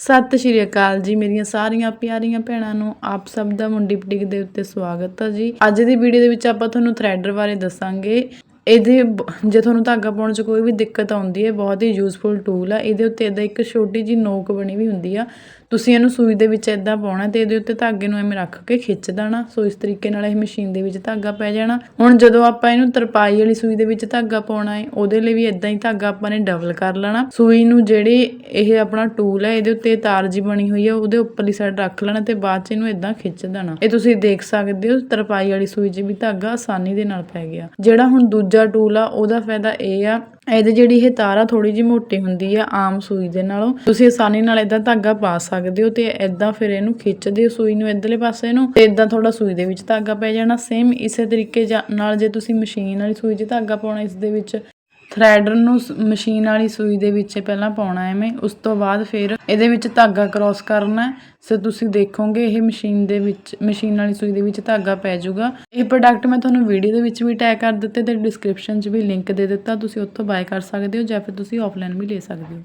ਸਤਿ ਸ਼੍ਰੀ ਅਕਾਲ ਜੀ, ਮੇਰੀਆਂ ਸਾਰੀਆਂ ਪਿਆਰੀਆਂ ਭੈਣਾਂ ਨੂੰ ਆਪ ਸਭ ਦਾ ਮੁੰਡੀ ਬੁਟੀਕ ਦੇ ਉੱਤੇ ਸਵਾਗਤ ਹੈ ਜੀ। ਅੱਜ ਦੀ ਵੀਡੀਓ ਦੇ ਵਿੱਚ ਆਪਾਂ ਤੁਹਾਨੂੰ ਥਰੈਡਰ ਬਾਰੇ ਦੱਸਾਂਗੇ। ਇਹਦੇ ਜੇ ਤੁਹਾਨੂੰ ਧਾਗਾ ਪਾਉਣ 'ਚ ਕੋਈ ਵੀ ਦਿੱਕਤ ਆਉਂਦੀ ਹੈ, ਬਹੁਤ ਹੀ ਯੂਜ਼ਫੁਲ ਟੂਲ ਆ। ਇਹਦੇ ਉੱਤੇ ਇਦਾਂ ਇੱਕ ਛੋਟੀ ਜੀ ਨੋਕ ਬਣੀ ਵੀ ਹੁੰਦੀ ਆ। ਤੁਸੀਂ ਇਹਨੂੰ ਸੂਈ ਦੇ ਵਿੱਚ ਇਦਾਂ ਪਾਉਣਾ ਤੇ ਇਹਦੇ ਉੱਤੇ ਧਾਗੇ ਨੂੰ ਐਵੇਂ ਰੱਖ ਕੇ ਖਿੱਚ ਦੇਣਾ। ਸੋ ਇਸ ਤਰੀਕੇ ਨਾਲ ਇਹ ਮਸ਼ੀਨ ਦੇ ਵਿੱਚ ਧਾਗਾ ਪੈ ਜਾਣਾ। ਹੁਣ ਜਦੋਂ ਆਪਾਂ ਇਹਨੂੰ ਤਰਪਾਈ ਵਾਲੀ ਸੂਈ ਦੇ ਵਿੱਚ ਧਾਗਾ ਪਾਉਣਾ ਹੈ ਉਹਦੇ ਲਈ ਵੀ ਇਦਾਂ ਹੀ ਧਾਗਾ ਆਪਾਂ ਨੇ ਡਬਲ ਕਰ ਲੈਣਾ। ਸੂਈ ਨੂੰ ਜਿਹੜੇ ਇਹ ਆਪਣਾ ਟੂਲ ਹੈ, ਇਹਦੇ ਉੱਤੇ ਤਾਰ ਜੀ ਬਣੀ ਹੋਈ ਹੈ, ਉਹਦੇ ਉੱਪਰਲੀ ਸਾਈਡ ਰੱਖ ਲੈਣਾ ਤੇ ਬਾਅਦ ਚ ਇਹਨੂੰ ਇਦਾਂ ਖਿੱਚ ਦੇਣਾ। ਇਹ ਤੁਸੀਂ ਦੇਖ ਸਕਦੇ ਹੋ, ਤਰਪਾਈ ਵਾਲੀ ਸੂਈ 'ਚ ਵੀ ਧਾਗਾ ਆਸਾਨੀ ਦੇ ਨਾਲ ਪੈ ਗਿਆ। ਜਿਹੜਾ ਹੁਣ ਦੂਜਾ ਟੂਲ ਆ, ਉਹਦਾ ਫਾਇਦਾ ਇਹ ਆ ਇਹਦੇ ਜਿਹੜੀ ਇਹ ਤਾਰ ਆ ਥੋੜੀ ਜਿਹੀ ਮੋਟੀ ਹੁੰਦੀ ਆ, ਆਮ ਸੂਈ ਦੇ ਨਾਲੋਂ, ਤੁਸੀਂ ਆਸਾਨੀ ਨਾਲ ਇਦਾਂ ਧਾਗਾ ਪਾ ਸਕਦੇ ਹੋ ਤੇ ਇਦਾਂ ਫਿਰ ਇਹਨੂੰ ਖਿੱਚਦੇ ਹੋ ਸੂਈ ਨੂੰ ਇਧਰਲੇ ਪਾਸੇ ਨੂੰ ਤੇ ਇਦਾਂ ਥੋੜਾ ਸੂਈ ਦੇ ਵਿੱਚ ਧਾਗਾ ਪੈ ਜਾਣਾ। ਸੇਮ ਇਸੇ ਤਰੀਕੇ ਜਾ- ਨਾਲ ਜੇ ਤੁਸੀਂ ਮਸ਼ੀਨ ਵਾਲੀ ਸੂਈ 'ਚ ਧਾਗਾ ਪਾਉਣਾ, ਇਸ ਦੇ ਵਿੱਚ ਥ੍ਰੈਡਰ ਨੂੰ ਸ- ਮਸ਼ੀਨ ਵਾਲੀ ਸੂਈ ਦੇ ਵਿੱਚ ਪਹਿਲਾਂ ਪਾਉਣਾ ਐਵੇਂ, ਉਸ ਤੋਂ ਬਾਅਦ ਫਿਰ ਇਹਦੇ ਵਿੱਚ ਧਾਗਾ ਕ੍ਰਾਸ ਕਰਨਾ ਸੋ ਤੁਸੀਂ ਦੇਖੋਗੇ, ਇਹ ਮਸ਼ੀਨ ਦੇ ਵਿੱਚ ਮਸ਼ੀਨ ਵਾਲੀ ਸੂਈ ਦੇ ਵਿੱਚ ਧਾਗਾ ਪੈ ਜਾਊਗਾ। ਇਹ ਪ੍ਰੋਡਕਟ ਮੈਂ ਤੁਹਾਨੂੰ ਵੀਡੀਓ ਦੇ ਵਿੱਚ ਵੀ ਟੈਗ ਕਰ ਦਿੱਤੇ, ਤੇ ਡਿਸਕ੍ਰਿਪਸ਼ਨ 'ਚ ਵੀ ਲਿੰਕ ਦੇ ਦਿੱਤਾ। ਤੁਸੀਂ ਉੱਥੋਂ ਬਾਏ ਕਰ ਸਕਦੇ ਹੋ ਜਾਂ ਫਿਰ ਤੁਸੀਂ ਆਫਲਾਈਨ ਵੀ ਲੈ ਸਕਦੇ ਹੋ।